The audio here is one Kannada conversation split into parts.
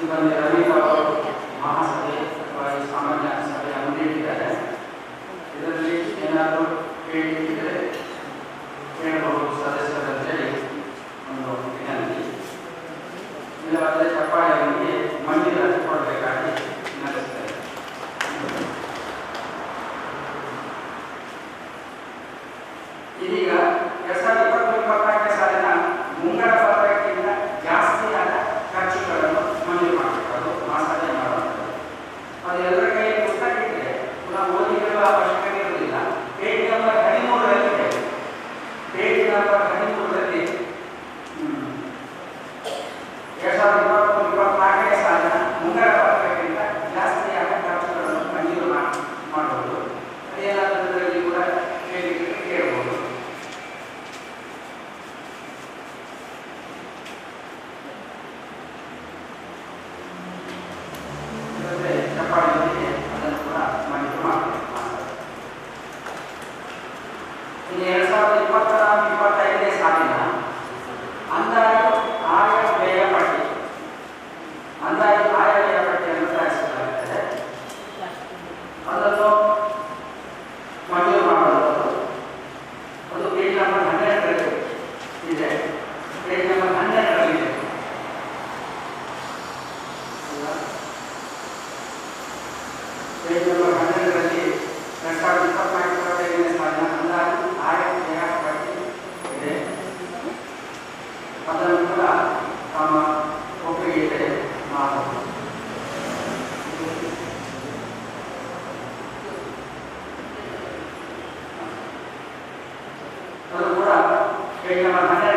de maneira Thank you.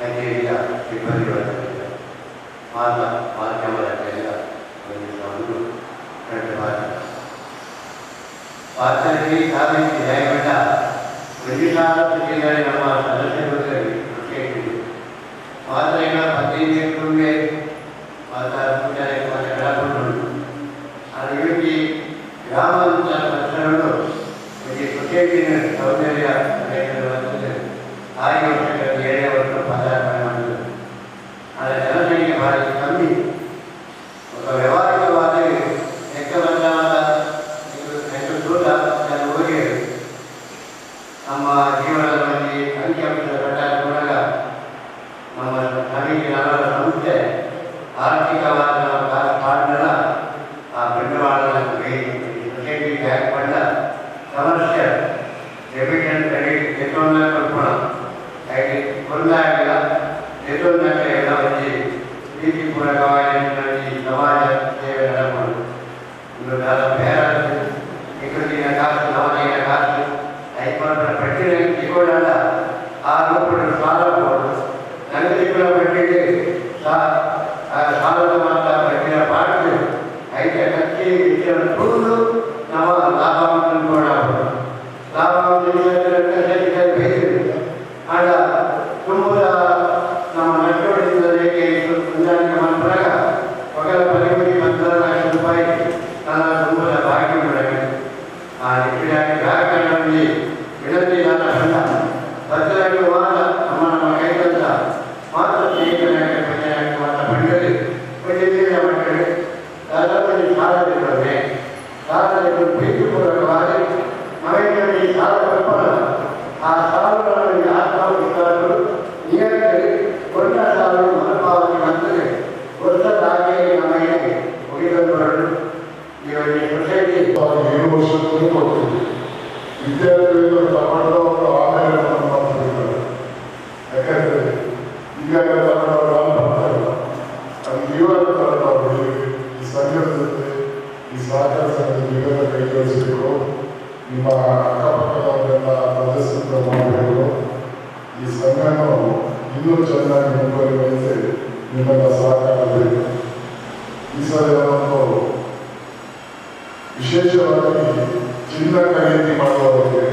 ಸಂಖ್ಯೆಯಿಂದ ಇಬ್ಬರಿಗಳಿಲ್ಲ ಮಾರ್ಗ ಮಾಧ್ಯಮದ ಎಲ್ಲ ಬಂದಿದ್ದವರು ನಡೆದವಾದ ಪಾತ್ರಕ್ಕೆ ಸಾಧಿಸಿ ದಯವಿಟ್ಟ ಪ್ರತಿಸಾದ ನಮ್ಮ ಸದಸ್ಯರು యాక్ట్ వల్ల కమర్షియల్ డెబిట్ అండ్ క్రెడిట్ నిబంధనలు కూడా కొన్నాళ్ళ నిబంధనలు ఎలా వచ్చి ప్రీతిపూర్వకమైనటువంటి సమాజ సేవలను పేర ఇక్కడ కాదు నవనైన కాదు అయిపోయిన పెట్టిన కూడా ఆ లోపల చాలా పోవడం నగది కూడా పెట్టేది చాలా మాత్రం పెట్టిన పాటలు అయితే కట్టి ఇచ్చిన పూలు Dice la ಮಾಡುವವರಿಗೆ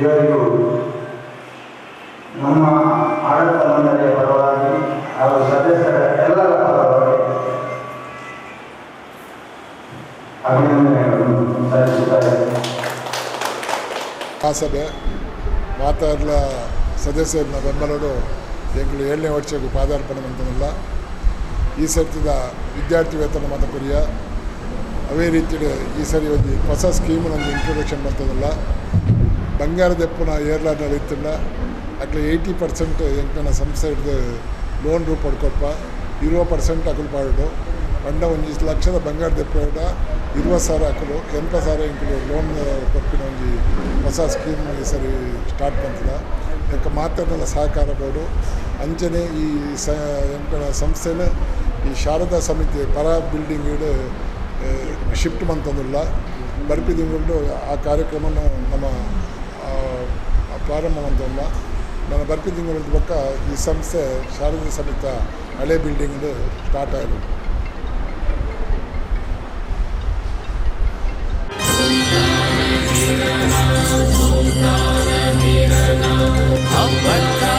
ಇವರಿಗೂ ನಮ್ಮ ಆಡಳಿತ ಮಂಡಳಿಯ ಪರವಾಗಿ ಹಾಗೂ ಸದಸ್ಯರ ಎಲ್ಲರ ಪರವಾಗಿ ಅಭಿನಂದನೆಗಳನ್ನು ಸಲ್ಲಿಸುತ್ತಾರೆ. ಆ ಸಭೆ ಮಾತಾಡಲ ಸದಸ್ಯರನ್ನ ಬೆಂಬಲಡು ಎಂಗಳು ಏಳನೇ ವರ್ಷಕ್ಕೂ ಪಾದಾರ್ಪಣೆ ಮಂತನಲ್ಲ ಈ ಸರ್ತಿದ ವಿದ್ಯಾರ್ಥಿ ವೇತನ ಮತ ಕೊರಿಯ. ಅವೇ ರೀತಿ ಈ ಸರಿ ಒಂದು ಹೊಸ ಸ್ಕೀಮ್ ಒಂದು ಇಂಟ್ರೊಡಕ್ಷನ್ ಮಾಡ್ತದಲ್ಲ ಬಂಗಾರದ ಎಪ್ಪುನ ಏರ್ಲಾಡ್ನ ಇತ್ತಿಲ್ಲ ಅಕ್ಲೆ ಏಯ್ಟಿ ಪರ್ಸೆಂಟ್ ಎಂಕನ ಸಂಸ್ಥೆ ಹಿಡಿದು ಲೋನ್ ರೂಪ ಪಡ್ಕೊಪ್ಪ ಇರುವ ಪರ್ಸೆಂಟ್ ಅಕಲು ಪಾಡು ಪಂಡ ಒಂಜಿ ಲಕ್ಷದ ಬಂಗಾರದ ಎಪ್ಪ ಇರುವ ಸಾವಿರ ಅಕಲು ಎಂಟ ಸಾವಿರ ಎಂಕಲು ಲೋನ್ ಕೊಪ್ಪಿನ ಒಂಜಿ ಹೊಸ ಸ್ಕೀಮ್ ಈ ಸರಿ ಸ್ಟಾರ್ಟ್ ಬಂತದ ಯಾಕೆ ಮಾತಾಡಲ ಸಹಕಾರ ಬೋರ್ಡು ಅಂಚನೆ ಈ ಸ ಎಂಕನ ಸಂಸ್ಥೆನ ಈ ಶಾರದಾ ಸಮಿತಿ ಪರ ಬಿಲ್ಡಿಂಗ್ ಶಿಫ್ಟ್ ಮಂತಂದಿಲ್ಲ. ಬರ್ಪಿ ತಿಂಗಳು ಆ ಕಾರ್ಯಕ್ರಮನ ನಮ್ಮ ಪ್ರಾರಂಭವಾದಂಥ ನಾನು ಬರ್ಪಿ ತಿಂಗಳ ಪಕ್ಕ ಈ ಸಂಸ್ಥೆ ಶಾರದಾ ಸಮಿತ ಹಳೆ ಬಿಲ್ಡಿಂಗ್ ಸ್ಟಾರ್ಟ್ ಆಯಿತು Up.